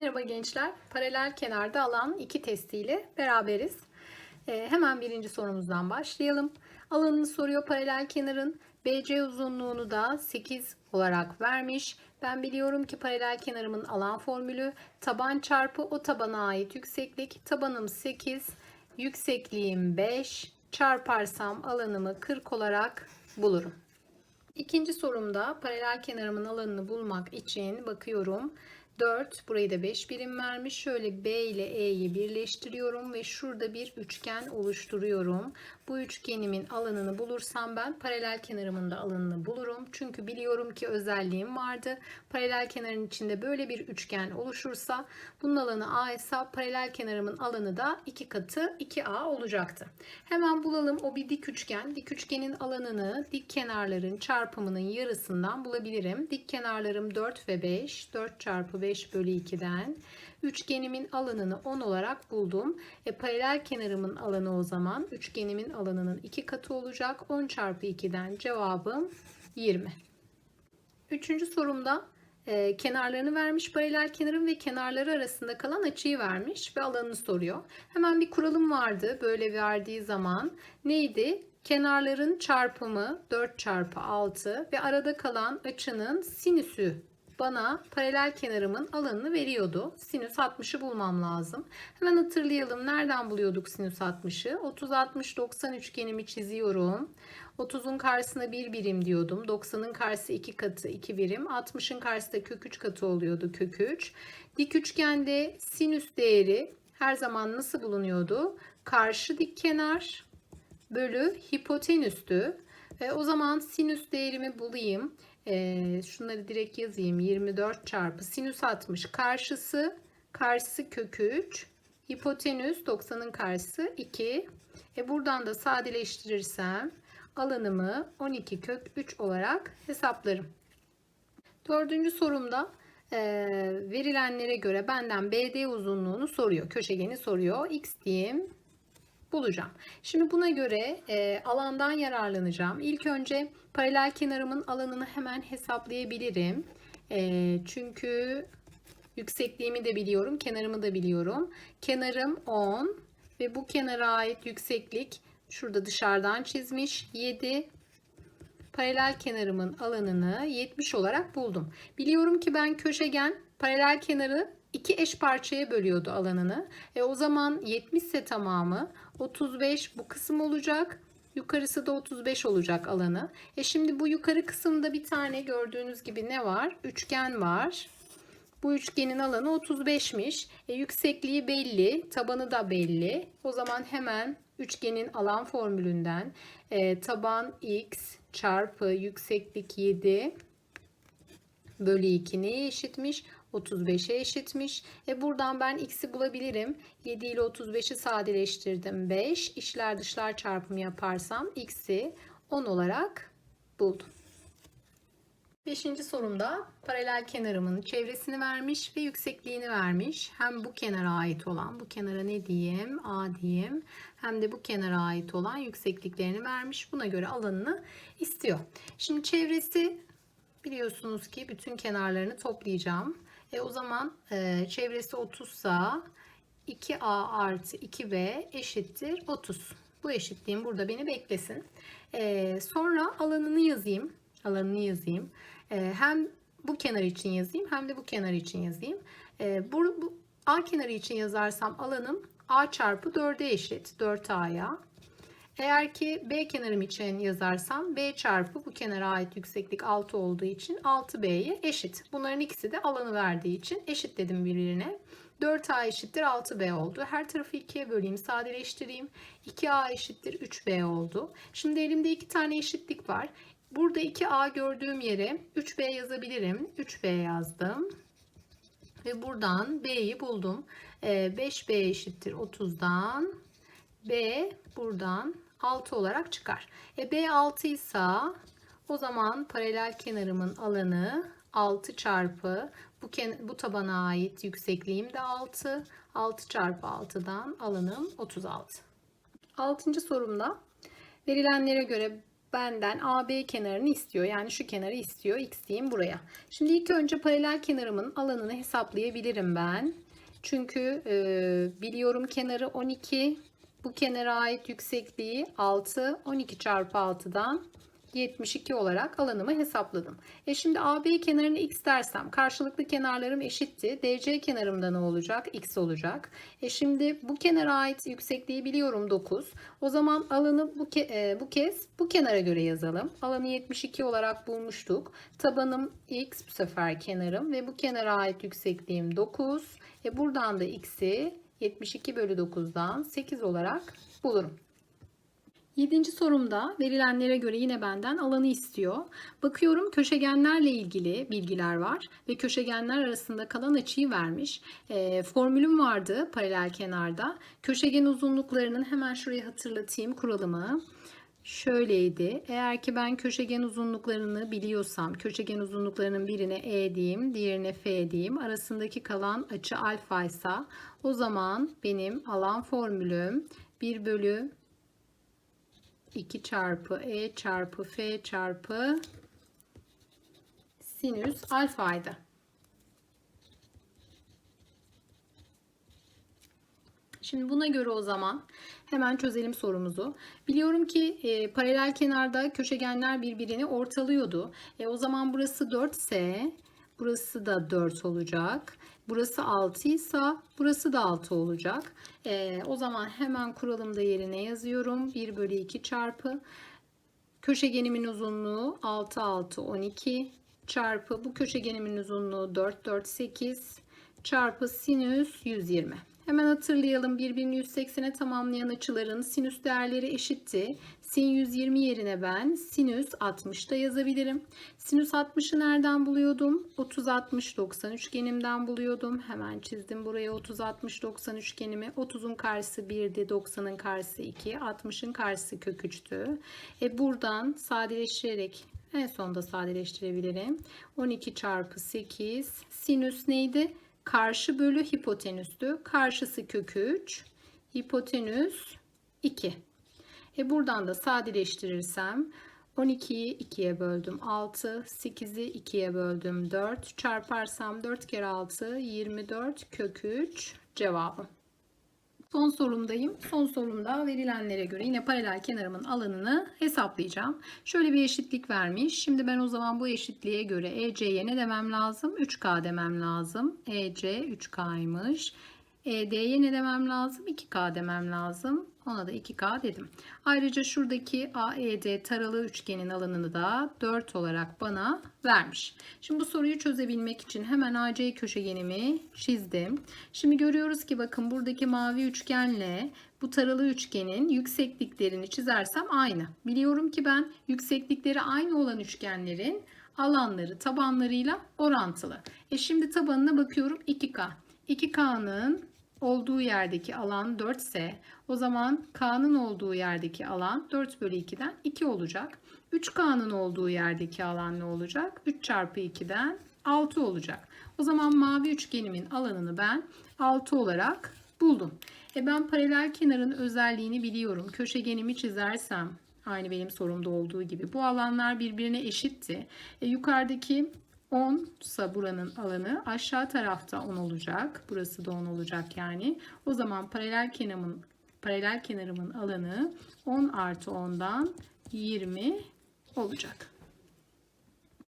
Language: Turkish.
Merhaba gençler. Paralel kenarda alan iki testiyle beraberiz. Ee, hemen birinci sorumuzdan başlayalım. Alanını soruyor paralel kenarın. BC uzunluğunu da 8 olarak vermiş. Ben biliyorum ki paralel kenarımın alan formülü taban çarpı o tabana ait yükseklik. Tabanım 8, yüksekliğim 5. Çarparsam alanımı 40 olarak bulurum. İkinci sorumda paralel kenarımın alanını bulmak için bakıyorum. 4 burayı da 5 birim vermiş. Şöyle B ile E'yi birleştiriyorum ve şurada bir üçgen oluşturuyorum. Bu üçgenimin alanını bulursam ben paralel kenarımın da alanını bulurum. Çünkü biliyorum ki özelliğim vardı. Paralel kenarın içinde böyle bir üçgen oluşursa bunun alanı A hesap paralel kenarımın alanı da 2 katı 2A olacaktı. Hemen bulalım o bir dik üçgen. Dik üçgenin alanını dik kenarların çarpımının yarısından bulabilirim. Dik kenarlarım 4 ve 5. 4 çarpı 5 bölü 2'den. Üçgenimin alanını 10 olarak buldum. E, paralel kenarımın alanı o zaman üçgenimin alanının 2 katı olacak. 10 çarpı 2'den cevabım 20. Üçüncü sorumda e, kenarlarını vermiş paralel kenarın ve kenarları arasında kalan açıyı vermiş ve alanını soruyor. Hemen bir kuralım vardı böyle verdiği zaman. Neydi? Kenarların çarpımı 4 çarpı 6 ve arada kalan açının sinüsü bana paralel kenarımın alanını veriyordu. Sinüs 60'ı bulmam lazım. Hemen hatırlayalım. Nereden buluyorduk sinüs 60'ı? 30 60 90 üçgenimi çiziyorum. 30'un karşısına 1 birim diyordum. 90'ın karşısı 2 katı 2 birim. 60'ın karşısı da kök 3 katı oluyordu kök 3. Dik üçgende sinüs değeri her zaman nasıl bulunuyordu? Karşı dik kenar bölü hipotenüstü. E, o zaman sinüs değerimi bulayım. E, şunları direkt yazayım. 24 çarpı sinüs 60 karşısı karşısı kök 3 hipotenüs 90'ın karşısı 2. E, buradan da sadeleştirirsem alanımı 12 kök 3 olarak hesaplarım. Dördüncü sorumda e, verilenlere göre benden BD uzunluğunu soruyor. Köşegeni soruyor. X diyeyim bulacağım. Şimdi buna göre e, alandan yararlanacağım. İlk önce paralel kenarımın alanını hemen hesaplayabilirim. E, çünkü yüksekliğimi de biliyorum, kenarımı da biliyorum. Kenarım 10 ve bu kenara ait yükseklik şurada dışarıdan çizmiş 7 paralel kenarımın alanını 70 olarak buldum. Biliyorum ki ben köşegen paralel kenarı iki eş parçaya bölüyordu alanını. E o zaman 70 ise tamamı 35 bu kısım olacak. Yukarısı da 35 olacak alanı. E şimdi bu yukarı kısımda bir tane gördüğünüz gibi ne var? Üçgen var. Bu üçgenin alanı 35'miş. E, yüksekliği belli, tabanı da belli. O zaman hemen üçgenin alan formülünden e, taban x çarpı yükseklik 7 bölü 2 neye eşitmiş? 35'e eşitmiş. E buradan ben x'i bulabilirim. 7 ile 35'i sadeleştirdim. 5. İşler dışlar çarpımı yaparsam x'i 10 olarak buldum. Beşinci sorumda paralel kenarımın çevresini vermiş ve yüksekliğini vermiş. Hem bu kenara ait olan, bu kenara ne diyeyim, A diyeyim. Hem de bu kenara ait olan yüksekliklerini vermiş. Buna göre alanını istiyor. Şimdi çevresi biliyorsunuz ki bütün kenarlarını toplayacağım. E o zaman e, çevresi 30 sa 2A artı 2B eşittir 30. Bu eşitliğim burada beni beklesin. E, sonra alanını yazayım. Alanını yazayım. E, hem bu kenar için yazayım hem de bu kenar için yazayım. E, bu, bu A kenarı için yazarsam alanım A çarpı 4'e eşit. 4A'ya. Eğer ki B kenarım için yazarsam B çarpı bu kenara ait yükseklik 6 olduğu için 6B'ye eşit. Bunların ikisi de alanı verdiği için eşit dedim birbirine. 4A eşittir 6B oldu. Her tarafı 2'ye böleyim sadeleştireyim. 2A eşittir 3B oldu. Şimdi elimde iki tane eşitlik var. Burada 2A gördüğüm yere 3B yazabilirim. 3B yazdım. Ve buradan B'yi buldum. 5B eşittir 30'dan. B buradan 6 olarak çıkar. E B 6 ise o zaman paralel kenarımın alanı 6 çarpı bu, bu tabana ait yüksekliğim de 6. 6 çarpı 6'dan alanım 36. 6. sorumda verilenlere göre benden AB kenarını istiyor. Yani şu kenarı istiyor. X diyeyim buraya. Şimdi ilk önce paralel kenarımın alanını hesaplayabilirim ben. Çünkü e, biliyorum kenarı 12. Bu kenara ait yüksekliği 6. 12 çarpı 6'dan 72 olarak alanımı hesapladım. E şimdi AB kenarını x dersem karşılıklı kenarlarım eşitti. DC kenarımda ne olacak? X olacak. E şimdi bu kenara ait yüksekliği biliyorum 9. O zaman alanı bu, ke e, bu kez bu kenara göre yazalım. Alanı 72 olarak bulmuştuk. Tabanım x bu sefer kenarım ve bu kenara ait yüksekliğim 9. E buradan da x'i 72 bölü 9'dan 8 olarak bulurum. Yedinci sorumda verilenlere göre yine benden alanı istiyor. Bakıyorum köşegenlerle ilgili bilgiler var ve köşegenler arasında kalan açıyı vermiş. E, formülüm vardı paralel kenarda. Köşegen uzunluklarının hemen şuraya hatırlatayım kuralımı. Şöyleydi. Eğer ki ben köşegen uzunluklarını biliyorsam, köşegen uzunluklarının birine E diyeyim, diğerine F diyeyim. Arasındaki kalan açı alfa ise o zaman benim alan formülüm 1 bölü 2 çarpı E çarpı F çarpı sinüs alfaydı. Şimdi buna göre o zaman hemen çözelim sorumuzu. Biliyorum ki e, paralel kenarda köşegenler birbirini ortalıyordu. E, o zaman burası 4 ise burası da 4 olacak. Burası 6 ise burası da 6 olacak. E, o zaman hemen kuralımda yerine yazıyorum. 1 bölü 2 çarpı köşegenimin uzunluğu 6 6 12 çarpı bu köşegenimin uzunluğu 4 4 8 çarpı sinüs 120. Hemen hatırlayalım birbirini 180'e tamamlayan açıların sinüs değerleri eşitti. Sin 120 yerine ben sinüs 60 da yazabilirim. Sinüs 60'ı nereden buluyordum? 30 60 90 üçgenimden buluyordum. Hemen çizdim buraya 30 60 90 üçgenimi. 30'un karşısı 1'di, 90'ın karşısı 2, 60'ın karşısı kök 3'tü. E buradan sadeleştirerek en sonda sadeleştirebilirim. 12 çarpı 8 sinüs neydi? Karşı bölü hipotenüstü. Karşısı kök 3. Hipotenüs 2. E buradan da sadeleştirirsem 12'yi 2'ye böldüm 6, 8'i 2'ye böldüm 4. Çarparsam 4 kere 6 24 kök 3 cevabım. Son sorumdayım. Son sorumda verilenlere göre yine paralel kenarımın alanını hesaplayacağım. Şöyle bir eşitlik vermiş. Şimdi ben o zaman bu eşitliğe göre EC'ye ne demem lazım? 3K demem lazım. EC 3K'ymış. ED'ye ne demem lazım? 2K demem lazım. Ona da 2K dedim. Ayrıca şuradaki AED taralı üçgenin alanını da 4 olarak bana vermiş. Şimdi bu soruyu çözebilmek için hemen AC köşegenimi çizdim. Şimdi görüyoruz ki bakın buradaki mavi üçgenle bu taralı üçgenin yüksekliklerini çizersem aynı. Biliyorum ki ben yükseklikleri aynı olan üçgenlerin alanları tabanlarıyla orantılı. E şimdi tabanına bakıyorum 2K. 2K'nın olduğu yerdeki alan 4 ise o zaman K'nın olduğu yerdeki alan 4 bölü 2'den 2 olacak. 3K'nın olduğu yerdeki alan ne olacak? 3 çarpı 2'den 6 olacak. O zaman mavi üçgenimin alanını ben 6 olarak buldum. E ben paralel kenarın özelliğini biliyorum. Köşegenimi çizersem aynı benim sorumda olduğu gibi bu alanlar birbirine eşitti. E yukarıdaki 10 ise buranın alanı aşağı tarafta 10 olacak. Burası da 10 olacak yani. O zaman paralel kenarımın paralel kenarımın alanı 10 artı 10'dan 20 olacak.